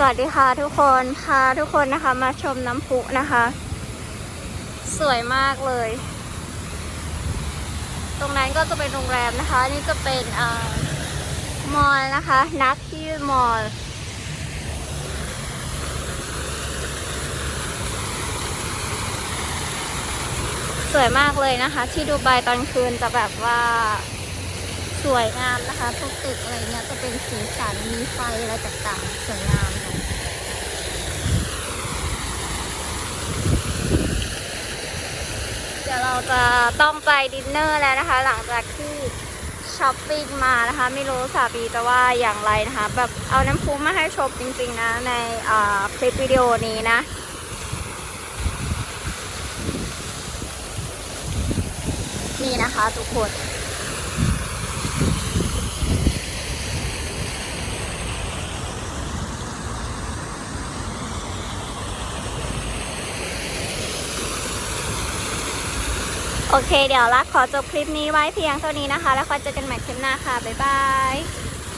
สวัสดีค่ะทุกคนพาทุกคนนะคะมาชมน้ำพุนะคะ สวยมากเลย ตรงนั้นก็จะเป็นโรงแรมนะคะ นี่จะเป็นอ่อมอลนะคะ นักที่มอลสวยมากเลยนะคะ ที่ดูไบตอนคืนจะแบบว่าสวยงามนะคะพวกตึกอะไรเนี่ยจะเป็นสีสันมีไฟอะไรต่างๆ สวยงามค่ะ เดี๋ยวเรา จะต้องไปดินเนอร์แล้วนะคะ หลังจากที่ช้อปปิ้งมานะคะ ไม่รู้สาบีจะว่าอย่างไรนะคะ แบบเอาน้ำพุมาให้ชมจริงๆนะในคลิปวิดีโอนี้นะนี่นะคะทุกคน โอเค เดี๋ยวรักขอจบคลิปนี้ไว้เพียงเท่านี้นะคะ แล้วก็เจอกันใหม่คลิปหน้าค่ะ บ๊ายบาย